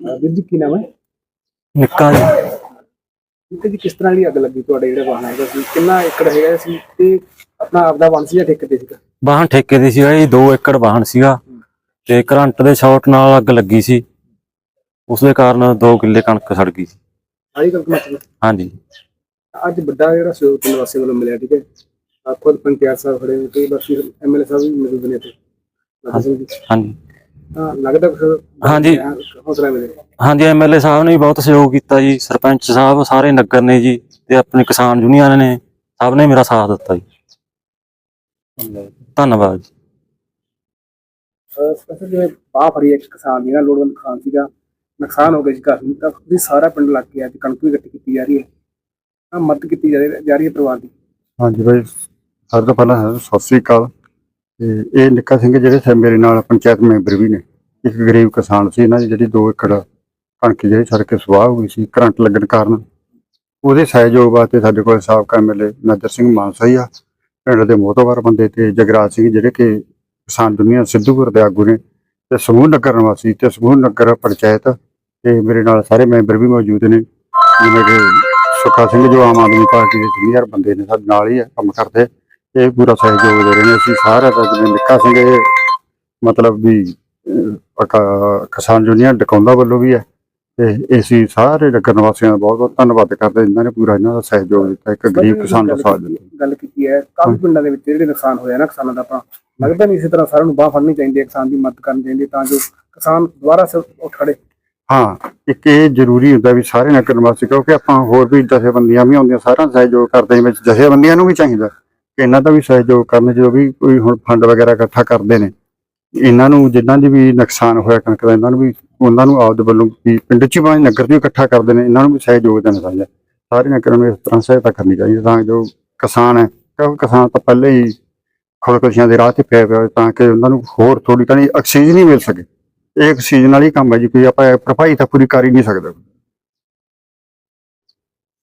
ਵੀਰ ਜੀ ਕੀ ਨਾਮ ਹੈ? ਨਿੱਕਾ ਜੀ। ਇੱਥੇ ਜੀ ਕਿਸ ਤਰ੍ਹਾਂ ਦੀ ਅੱਗ ਲੱਗੀ ਤੁਹਾਡੇ ਜਿਹੜੇ ਵਾਹਨ ਹੈਗਾ ਸੀ? ਕਿੰਨਾ ਏਕੜ ਹੈਗਾ ਸੀ ਤੇ ਆਪਣਾ ਆਪਦਾ ਵਾਹਨ ਸੀ ਜਾਂ ਠੇਕੇ ਤੇ ਸੀਗਾ? ਵਾਹਨ ਠੇਕੇ ਦੀ ਸੀਗਾ ਜੀ 2 ਏਕੜ ਵਾਹਨ ਸੀਗਾ। ਤੇ ਕਰੰਟ ਦੇ ਸ਼ਾਰਟ ਨਾਲ ਅੱਗ ਲੱਗੀ ਸੀ। ਉਸ ਦੇ ਕਾਰਨ 2 ਕਿੱਲੇ ਕਣਕ ਸੜ ਗਈ ਸੀ। ਸਾਰੀ ਕਣਕ ਮੱਚ ਗਈ? ਹਾਂਜੀ। ਅੱਜ ਵੱਡਾ ਜਿਹੜਾ ਸਹਿਯੋਗ ਪਿੰਡ ਵਾਸੀਆਂ ਵੱਲੋਂ ਮਿਲਿਆ ਠੀਕ ਹੈ? ਖੁਦ ਪੰਚਾਇਤ ਸਾਹਿਬ ਖੜੇ ਨੇ ਤੇ ਬਾਕੀ ਐਮਐਲਏ ਸਾਹਿਬ ਵੀ ਮੌਜੂਦ ਨੇ ਇੱਥੇ। ਹਾਂਜੀ। ਲੱਗਦਾ ਹਾਂਜੀ। ਹੌਸਲਾ ਹਾਂਜੀ ਐਮਐਲਏ ਸਾਹਿਬ ਨੇ ਵੀ ਬਹੁਤ ਸਹਿਯੋਗ ਕੀਤਾ ਜੀ ਸਰਪੰਚ ਸਾਹਿਬ ਸਾਰੇ ਨਗਰ ਨੇ ਜੀ ਤੇ ਆਪਣੇ ਕਿਸਾਨ ਯੂਨੀਅਨ ਨੇ ਸਭ ਨੇ ਮੇਰਾ ਸਾਥ ਦਿੱਤਾ ਜੀ। ਧੰਨਵਾਦ ਜੀ। ਸਪੈਸ਼ਲ ਜਿਵੇਂ ਬਾਹ ਫਰੀ ਇੱਕ ਕਿਸਾਨ ਦੀ ਨਾ ਲੋੜਵੰਦ ਕਿਸਾਨ ਸੀਗਾ ਨੁਕਸਾਨ ਹੋ ਗਿਆ ਸੀ ਕਾਫੀ ਤਾਂ ਤੁਸੀਂ ਸਾਰਾ ਪਿੰਡ ਲੱਗ ਗਿਆ ਅੱਜ ਕਣਕ ਵੀ ਇਕੱਠੀ ਕੀਤੀ ਜਾ ਰਹੀ ਹੈ। ਆ ਮਦਦ ਕੀਤੀ ਜਾ ਰਹੀ ਜਾ ਰਹੀ ਹੈ ਪਰਿਵਾਰ ਦੀ। ਹਾਂਜੀ ਬਾਈ ਸਾਰਿਆਂ ਤੋਂ ਪਹਿਲਾਂ ਸਤਿ ਸ੍ਰੀ ਅਕਾਲ। ਤੇ ਇਹ ਨਿੱਕਾ ਸਿੰਘ ਜਿਹੜੇ ਸੇ ਮੇਰੇ ਨਾਲ ਪੰਚਾਇਤ ਮੈਂਬਰ ਵੀ ਨੇ। ਇੱਕ ਗਰੀਬ ਕਿਸਾਨ ਸੀ ਇਹਨਾਂ ਦੀ ਜਿਹੜੀ 2 ਏਕੜ ਕਣਕ ਜਿਹੜੀ ਸੜ ਕੇ ਸੁਆਹ ਹੋ ਗਈ ਸੀ, ਕਰੰਟ ਲੱਗਣ ਕਾਰਨ। ਉਹਦੇ ਸਹਿਯੋਗ ਵਾਸਤੇ ਸਾਡੇ ਕੋਲ ਸਾਬਕਾ ਐਮਐਲਏ ਨਦਰ ਸਿੰਘ ਮਾਨਸਾ ਹੀ ਆ ਪਿੰਡ ਦੇ ਮੋਹਤਵਾਰ ਬੰਦੇ ਤੇ ਜਗਰਾਜ ਸਿੰਘ ਜਿਹੜੇ ਕਿ ਕਿਸਾਨ ਦੁਨੀਆ ਸਿੱਧੂਪੁਰ ਦੇ ਆਗੂ ਨੇ ਤੇ ਸਮੂਹ ਨਗਰ ਨਿਵਾਸੀ ਤੇ ਸਮੂਹ ਨਗਰ ਪੰਚਾਇਤ ਤੇ ਮੇਰੇ ਨਾਲ ਸਾਰੇ ਮੈਂਬਰ ਵੀ ਮੌਜੂਦ ਨੇ। ਜਿਵੇਂ ਕਿ ਸੁੱਖਾ ਸਿੰਘ ਜੋ ਆਮ ਆਦਮੀ ਪਾਰਟੀ ਦੇ ਸੀਨੀਅਰ ਬੰਦੇ ਨੇ, ਸਾਡੇ ਨਾਲ ਹੀ ਆ ਕੰਮ ਕਰਦੇ। ਇਹ ਪੂਰਾ ਸਹਿਯੋਗ ਦੇ ਰਹੇ ਨੇ। ਅਸੀਂ ਸਾਰਾ ਦਾ ਜਿਵੇਂ ਨਿੱਕਾ ਸਿੰਘ ਇਹ ਮਤਲਬ ਵੀ ਕਿਸਾਨ ਯੂਨੀਅਨ ਡਕੌਂਦਾ ਵੱਲੋਂ ਵੀ ਹੈ ਤੇ ਅਸੀਂ ਸਾਰੇ ਨਗਰ ਨਿਵਾਸੀਆਂ ਦਾ ਬਹੁਤ ਬਹੁਤ ਧੰਨਵਾਦ ਕਰਦੇ ਇਹਨਾਂ ਨੇ ਪੂਰਾ ਇਹਨਾਂ ਦਾ ਸਹਿਯੋਗ ਦਿੱਤਾ ਇੱਕ ਗਰੀਬ ਕਿਸਾਨ ਦਾ ਸਾਥ ਦਿੱਤਾ। ਗੱਲ ਕੀਤੀ ਹੈ ਕਾਫੀ ਪਿੰਡਾਂ ਦੇ ਵਿੱਚ ਜਿਹੜੇ ਨੁਕਸਾਨ ਹੋਇਆ ਨਾ ਕਿਸਾਨਾਂ ਦਾ ਆਪਣਾ ਲੱਗਦਾ ਨਹੀਂ ਇਸੇ ਤਰ੍ਹਾਂ ਸਾਰਿਆਂ ਨੂੰ ਬਾਹ ਫੜਨੀ ਚਾਹੀਦੀ ਹੈ ਕਿਸਾਨ ਦੀ ਮਦਦ ਕਰਨੀ ਚਾਹੀਦੀ ਹੈ ਤਾਂ ਜੋ ਕਿਸਾਨ ਦੁਬਾਰਾ ਸੇ ਉੱਠ ਖੜੇ। ਹਾਂ ਇੱਕ ਇਹ ਜ਼ਰੂਰੀ ਹੁੰਦਾ ਵੀ ਸਾਰੇ ਨਗਰ ਨਿਵਾਸੀ ਕਿਉਂਕਿ ਆਪਾਂ ਹੋਰ ਵੀ ਜਥੇਬੰਦੀਆਂ ਵੀ ਆਉਂਦੀਆਂ ਸਾਰਿਆਂ ਦਾ ਸਹਿਯੋਗ ਕਰਦੇ ਵਿੱਚ ਜਥੇਬੰਦੀਆਂ ਨੂੰ ਵੀ ਚਾਹੀਦਾ ਕਿ ਇਹਨਾਂ ਦਾ ਵੀ ਸਹਿਯੋਗ ਕਰਨ ਜਦੋਂ ਵੀ ਕੋਈ ਹੁਣ ਫੰਡ ਵਗੈਰਾ ਇਕੱਠਾ ਕਰਦੇ ਨੇ ਇਹਨਾਂ ਨੂੰ ਜਿਨ੍ਹਾਂ ਦੀ ਵੀ ਨੁਕਸਾਨ ਹੋਇਆ ਕਣਕ ਦਾ, ਇਹਨਾਂ ਨੂੰ ਵੀ, ਉਹਨਾਂ ਨੂੰ ਆਪਦੇ ਵੱਲੋਂ ਵੀ ਪਿੰਡ 'ਚ ਭਾਵੇਂ ਨਗਰ ਵੀ ਇਕੱਠਾ ਕਰਦੇ ਨੇ, ਇਹਨਾਂ ਨੂੰ ਵੀ ਸਹਿਯੋਗ ਦੇਣਾ ਚਾਹੀਦਾ। ਸਾਰੇ ਨਗਰਾਂ ਨੂੰ ਇਸ ਤਰ੍ਹਾਂ ਸਹਾਇਤਾ ਕਰਨੀ ਚਾਹੀਦੀ ਤਾਂ ਜੋ ਕਿਸਾਨ ਹੈ, ਕਿਉਂਕਿ ਕਿਸਾਨ ਤਾਂ ਪਹਿਲੇ ਹੀ ਖੁਦਕੁਸ਼ੀਆਂ ਦੇ ਰਾਹ ਤੇ ਪਿਆ ਪਿਆ ਤਾਂ ਕਿ ਉਹਨਾਂ ਨੂੰ ਹੋਰ ਥੋੜੀ ਤਾਂ ਆਕਸੀਜਨ ਹੀ ਮਿਲ ਸਕੇ। ਇਹ ਇੱਕ ਵਾਲੀ ਕੰਮ ਹੈ ਜੀ, ਕੋਈ ਆਪਾਂ ਭਰਪਾਈ ਤਾਂ ਪੂਰੀ ਕਰ ਹੀ ਨਹੀਂ ਸਕਦੇ।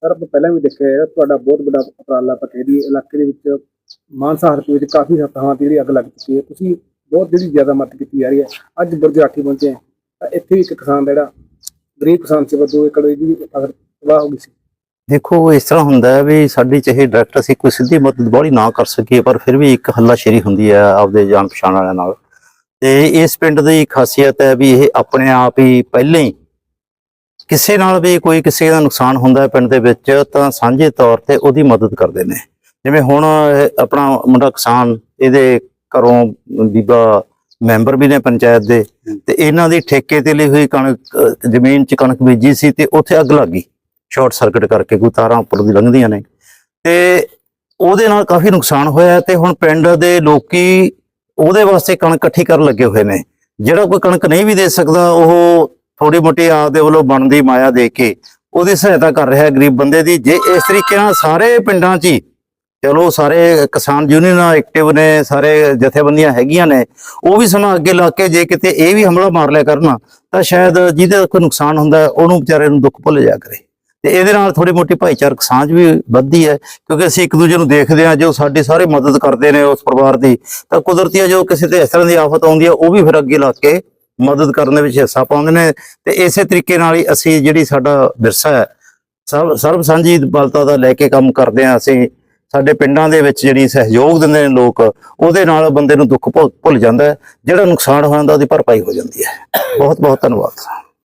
ਸਰ, ਆਪਾਂ ਪਹਿਲਾਂ ਵੀ ਦੇਖਿਆ ਤੁਹਾਡਾ ਬਹੁਤ ਵੱਡਾ ਉਪਰਾਲਾ ਪੱਕੇ ਦੀ ਇਲਾਕੇ ਦੇ ਵਿੱਚ ਮਾਨਸਾ ਹਲਕੇ ਵਿੱਚ ਕਾਫੀ ਥਾਵਾਂ ਤੇ ਜਿਹੜੀ ਅੱਗ ਲੱਗ ਚੁੱਕੀ ਹੈ। ਤੁਸੀਂ ਬਹੁਤ ਜਿਹੜੀ ਜ਼ਿਆਦਾ ਮਦਦ ਕੀਤੀ ਜਾ ਰਹੀ ਹੈ। ਅੱਜ ਬਰਜਾਠੀ ਪਹੁੰਚੇ ਹਾਂ। ਤਾਂ ਇੱਥੇ ਵੀ ਇੱਕ ਕਿਸਾਨ ਦਾ ਜਿਹੜਾ ਗਰੀਬ ਕਿਸਾਨ ਸੀ ਉਹ ਦੋ ਏਕੜ ਦੀ ਫਸਲ ਤਬਾਹ ਹੋ ਗਈ ਸੀ। ਦੇਖੋ ਇਸ ਤਰ੍ਹਾਂ ਹੁੰਦਾ ਹੈ ਵੀ ਸਾਡੀ ਚਾਹੇ ਡਾਇਰੈਕਟਰ ਅਸੀਂ ਕੋਈ ਸਿੱਧੀ ਮਦਦ ਬਾਹਲੀ ਨਾ ਕਰ ਸਕੀਏ, ਪਰ ਫਿਰ ਵੀ ਇੱਕ ਹੱਲਾਸ਼ੇਰੀ ਹੁੰਦੀ ਹੈ ਆਪਦੇ ਜਾਣ ਪਛਾਣ ਵਾਲਿਆਂ ਨਾਲ। ਤੇ ਇਸ ਪਿੰਡ ਦੀ ਖਾਸੀਅਤ ਹੈ ਵੀ ਇਹ ਆਪਣੇ ਆਪ ਹੀ ਪਹਿਲਾਂ ਹੀ ਕਿਸੇ ਨਾਲ ਵੀ ਕੋਈ ਕਿਸੇ ਦਾ ਨੁਕਸਾਨ ਹੁੰਦਾ ਹੈ ਪਿੰਡ ਦੇ ਵਿੱਚ, ਤਾਂ ਸਾਂਝੇ ਤੌਰ ਤੇ ਉਹਦੀ ਮਦਦ ਕਰਦੇ ਨੇ। ਜਿਵੇਂ ਹੁਣ ਇਹ ਆਪਣਾ ਮੁੰਡਾ ਕਿਸਾਨ, ਇਹਦੇ ਘਰੋਂ ਬੀਬਾ ਮੈਂਬਰ ਵੀ ਨੇ ਪੰਚਾਇਤ ਦੇ ਤੇ ਇਹਨਾਂ ਦੀ ਠੇਕੇ ਤੇ ਲਈ ਹੋਈ ਕਣਕ ਜ਼ਮੀਨ 'ਚ ਕਣਕ ਬੀਜੀ ਸੀ ਤੇ ਉੱਥੇ ਅੱਗ ਲੱਗ ਗਈ। ਸ਼ਾਰਟ ਸਰਕਟ ਕਰਕੇ ਕੋਈ ਤਾਰਾਂ ਉੱਪਰ ਦੀ ਲੰਘਦੀਆਂ ਨੇ। ਤੇ ਉਹਦੇ ਨਾਲ ਕਾਫੀ ਨੁਕਸਾਨ ਹੋਇਆ ਤੇ ਹੁਣ ਪਿੰਡ ਦੇ ਲੋਕੀ ਉਹਦੇ ਵਾਸਤੇ ਕਣਕ ਇਕੱਠੀ ਕਰਨ ਲੱਗੇ ਹੋਏ ਨੇ। ਜਿਹੜਾ ਕੋਈ ਕਣਕ ਨਹੀਂ ਵੀ ਦੇ ਸਕਦਾ ਉਹ ਥੋੜੀ ਮੋਟੀ ਆਪਦੇ ਵੱਲੋਂ ਬਣਦੀ ਮਾਇਆ ਦੇ ਕੇ ਉਹਦੀ ਸਹਾਇਤਾ ਕਰ ਰਿਹਾ ਗਰੀਬ ਬੰਦੇ ਦੀ। ਜੇ ਇਸ ਤਰੀਕੇ ਨਾਲ ਸਾਰੇ ਪਿੰਡਾਂ 'ਚ ਹੀ ਚਲੋ ਸਾਰੇ ਕਿਸਾਨ ਯੂਨੀਅਨਾਂ ਐਕਟਿਵ ਨੇ, ਸਾਰੇ ਜਥੇਬੰਦੀਆਂ ਹੈਗੀਆਂ ਨੇ, ਉਹ ਵੀ ਸਾਨੂੰ ਅੱਗੇ ਲਾ ਕੇ ਜੇ ਕਿਤੇ ਇਹ ਵੀ ਹਮਲਾ ਮਾਰ ਲਿਆ ਕਰਨਾ, ਤਾਂ ਸ਼ਾਇਦ ਜਿਹਦਾ ਕੋਈ ਨੁਕਸਾਨ ਹੁੰਦਾ, ਉਹਨੂੰ ਵਿਚਾਰੇ ਨੂੰ ਦੁੱਖ ਭੁੱਲ ਜਾ ਕਰੇ। ਤੇ ਇਹਦੇ ਨਾਲ ਥੋੜੀ ਮੋਟੀ ਭਾਈਚਾਰਕ ਸਾਂਝ ਵੀ ਵੱਧਦੀ ਹੈ, ਕਿਉਂਕਿ ਅਸੀਂ ਇੱਕ ਦੂਜੇ ਨੂੰ ਦੇਖਦੇ ਹਾਂ, ਜੋ ਸਾਡੀ ਸਾਰੇ ਮਦਦ ਕਰਦੇ ਨੇ ਉਸ ਪਰਿਵਾਰ ਦੀ, ਤਾਂ ਕੁਦਰਤੀ ਜੋ ਕਿਸੇ ਤੇ ਇਸ ਤਰ੍ਹਾਂ ਦੀ ਆਫਤ ਆਉਂਦੀ ਹੈ, ਉਹ ਵੀ ਫਿਰ ਅੱਗੇ ਲਾ ਕੇ ਮਦਦ ਕਰਨ ਦੇ ਵਿੱਚ ਹਿੱਸਾ ਪਾਉਂਦੇ ਨੇ। ਤੇ ਇਸੇ ਤਰੀਕੇ ਨਾਲ ਹੀ ਅਸੀਂ ਜਿਹੜੀ ਸਾਡਾ ਵਿਰਸਾ ਹੈ ਸਰਬ ਸਰਬ ਸਾਂਝੀ ਬਲਤਾ ਦਾ ਲੈ ਕੇ ਕੰਮ ਕਰਦੇ ਹਾਂ ਅਸੀਂ ਸਾਡੇ ਪਿੰਡਾਂ ਦੇ ਵਿੱਚ ਜਿਹੜੀ ਸਹਿਯੋਗ ਦਿੰਦੇ ਨੇ ਲੋਕ, ਉਹਦੇ ਨਾਲ ਬੰਦੇ ਨੂੰ ਦੁੱਖ ਭੁੱਲ ਭੁੱਲ ਜਾਂਦਾ ਜਿਹੜਾ ਨੁਕਸਾਨ ਹੋਇਆ ਹੁੰਦਾ, ਉਹਦੀ ਭਰਪਾਈ ਹੋ ਜਾਂਦੀ ਹੈ। ਬਹੁਤ ਬਹੁਤ ਧੰਨਵਾਦ।